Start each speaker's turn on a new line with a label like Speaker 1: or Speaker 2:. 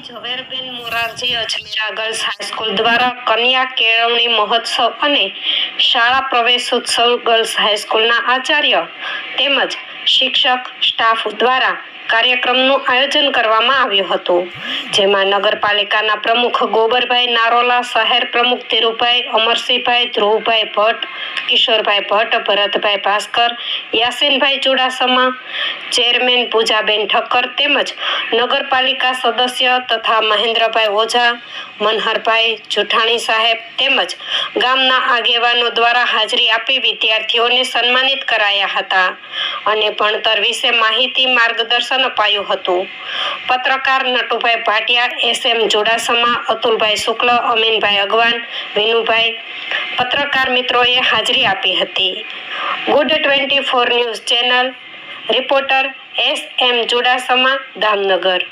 Speaker 1: Javerben Morarji Ajmera girls high school દ્વારા કન્યા કેળવણી મહોત્સવ અને શાળા પ્રવેશોત્સવ ગર્લ્સ હાઈસ્કૂલના આચાર્ય તેમજ શિક્ષક સ્ટાફ દ્વારા કાર્યક્રમનું આયોજન કરવામાં આવ્યું હતું. જેમાં નગરપાલિકાના પ્રમુખ ગોબરભાઈ નારોલા, શહેર પ્રમુખ ધીરુભાઈ અમરસિંહભાઈ, ધ્રુવભાઈ ભટ્ટ, કિશોરભાઈ ભટ્ટ, ભરતભાઈ ભાસ્કર, યાસીનભાઈ ચુડાસમા, ચેરમેન પૂજાબેન ઠક્કર તેમજ નગરપાલિકા સદસ્ય તથા મહેન્દ્રભાઈ ઓઝા, મનહરભાઈ જુઠાણી સાહેબ તેમજ ગામના આગેવાનો દ્વારા હાજરી આપી વિદ્યાર્થીઓને સન્માનિત કરાયા હતા. અને ભણતર વિશે માહિતી માર્ગદર્શન અપાયું હતું. પત્રકાર નટુભાઈ ભાટિયા એસ એમ જોડાસમા, અતુલભાઈ શુક્લ, અમીનભાઈ અગવાન, વિનુભાઈ પત્રકાર મિત્રોએ હાજરી આપી હતી. Good twenty four news channel, reporter S M Jodasama, Damnagar.